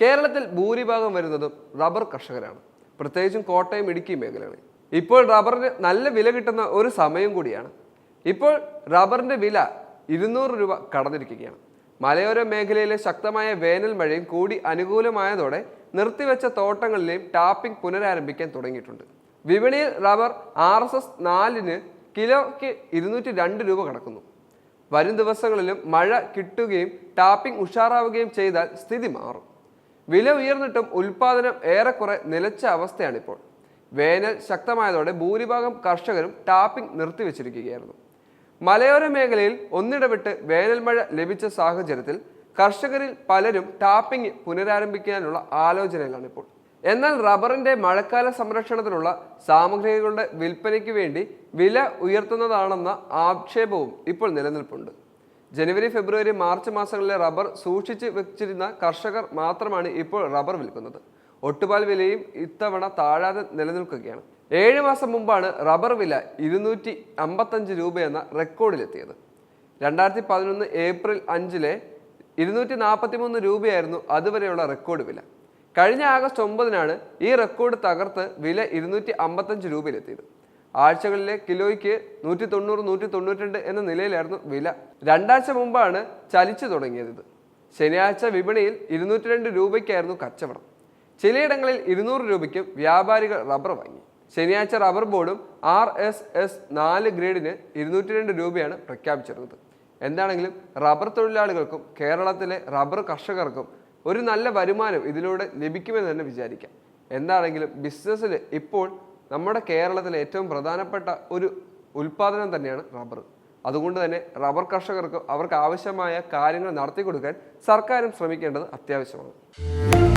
കേരളത്തിൽ ഭൂരിഭാഗം വരുന്നതും റബ്ബർ കർഷകരാണ്. പ്രത്യേകിച്ചും കോട്ടയം ഇടുക്കി മേഖലകളിൽ. ഇപ്പോൾ റബ്ബറിന് നല്ല വില കിട്ടുന്ന ഒരു സമയം കൂടിയാണ്. ഇപ്പോൾ റബ്ബറിന്റെ വില ഇരുന്നൂറ് രൂപ കടന്നിരിക്കുകയാണ്. മലയോര മേഖലയിലെ ശക്തമായ വേനൽ മഴയും കൂടി അനുകൂലമായതോടെ നിർത്തിവെച്ച തോട്ടങ്ങളിലെയും ടാപ്പിംഗ് പുനരാരംഭിക്കാൻ തുടങ്ങിയിട്ടുണ്ട്. വിപണിയിൽ റബ്ബർ ആർ എസ് എസ് നാലിന് കിലോയ്ക്ക് ഇരുന്നൂറ്റി രണ്ട് രൂപ കടക്കുന്നു. വരും ദിവസങ്ങളിലും മഴ കിട്ടുകയും ടാപ്പിംഗ് ഉഷാറാവുകയും ചെയ്താൽ സ്ഥിതി മാറും. വില ഉയർന്നിട്ടും ഉൽപാദനം ഏറെക്കുറെ നിലച്ച അവസ്ഥയാണിപ്പോൾ. വേനൽ ശക്തമായതോടെ ഭൂരിഭാഗം കർഷകരും ടാപ്പിംഗ് നിർത്തിവെച്ചിരിക്കുകയായിരുന്നു. മലയോര മേഖലയിൽ ഒന്നിടവിട്ട് വേനൽ മഴ ലഭിച്ച സാഹചര്യത്തിൽ കർഷകരിൽ പലരും ടാപ്പിംഗ് പുനരാരംഭിക്കാനുള്ള ആലോചനയിലാണ് ഇപ്പോൾ എന്നാൽ റബ്ബറിന്റെ മഴക്കാല സംരക്ഷണത്തിനുള്ള സാമഗ്രികളുടെ വിൽപ്പനയ്ക്ക് വേണ്ടി വില ഉയർത്തുന്നതാണെന്ന ആക്ഷേപവും ഇപ്പോൾ നിലനിൽപ്പുണ്ട്. ജനുവരി ഫെബ്രുവരി മാർച്ച് മാസങ്ങളിലെ റബ്ബർ സൂക്ഷിച്ച് വെച്ചിരുന്ന കർഷകർ മാത്രമാണ് ഇപ്പോൾ റബ്ബർ വിൽക്കുന്നത്. ഒട്ടുപാൽ വിലയും ഇത്തവണ താഴാതെ നിലനിൽക്കുകയാണ്. ഏഴ് മാസം മുമ്പാണ് റബ്ബർ വില ഇരുന്നൂറ്റി അമ്പത്തഞ്ച് രൂപയെന്ന റെക്കോർഡിലെത്തിയത്. രണ്ടായിരത്തി പതിനൊന്ന് ഏപ്രിൽ അഞ്ചിലെ ഇരുന്നൂറ്റി നാൽപ്പത്തി മൂന്ന് രൂപയായിരുന്നു അതുവരെയുള്ള റെക്കോർഡ് വില. കഴിഞ്ഞ ആഗസ്റ്റ് ഒമ്പതിനാണ് ഈ റെക്കോർഡ് തകർത്ത് വില ഇരുന്നൂറ്റി അമ്പത്തഞ്ച് രൂപയിലെത്തിയത്. ആഴ്ചകളിലെ കിലോയ്ക്ക് നൂറ്റി തൊണ്ണൂറ് നൂറ്റി തൊണ്ണൂറ്റിരണ്ട് എന്ന നിലയിലായിരുന്നു വില. രണ്ടാഴ്ച മുമ്പാണ് ചലിച്ചു തുടങ്ങിയത്. ഇത് ശനിയാഴ്ച വിപണിയിൽ ഇരുന്നൂറ്റി രണ്ട് രൂപയ്ക്കായിരുന്നു കച്ചവടം. ചിലയിടങ്ങളിൽ ഇരുന്നൂറ് രൂപയ്ക്കും വ്യാപാരികൾ റബ്ബർ വാങ്ങി. ശനിയാഴ്ച റബ്ബർ ബോർഡും ആർ എസ് എസ് നാല് ഗ്രേഡിന് ഇരുന്നൂറ്റി രണ്ട് രൂപയാണ് പ്രഖ്യാപിച്ചിരുന്നത്. എന്താണെങ്കിലും റബ്ബർ തൊഴിലാളികൾക്കും കേരളത്തിലെ റബ്ബർ കർഷകർക്കും ഒരു നല്ല വരുമാനം ഇതിലൂടെ ലഭിക്കുമെന്ന് തന്നെ വിചാരിക്കാം. എന്താണെങ്കിലും ബിസിനസ്സിൽ ഇപ്പോൾ നമ്മുടെ കേരളത്തിലെ ഏറ്റവും പ്രധാനപ്പെട്ട ഒരു ഉൽപാദനം തന്നെയാണ് റബ്ബർ. അതുകൊണ്ട് തന്നെ റബ്ബർ കർഷകർക്ക് അവർക്ക് ആവശ്യമായ കാര്യങ്ങൾ നടത്തി കൊടുക്കാൻ സർക്കാരും ശ്രമിക്കേണ്ടത് അത്യാവശ്യമാണ്.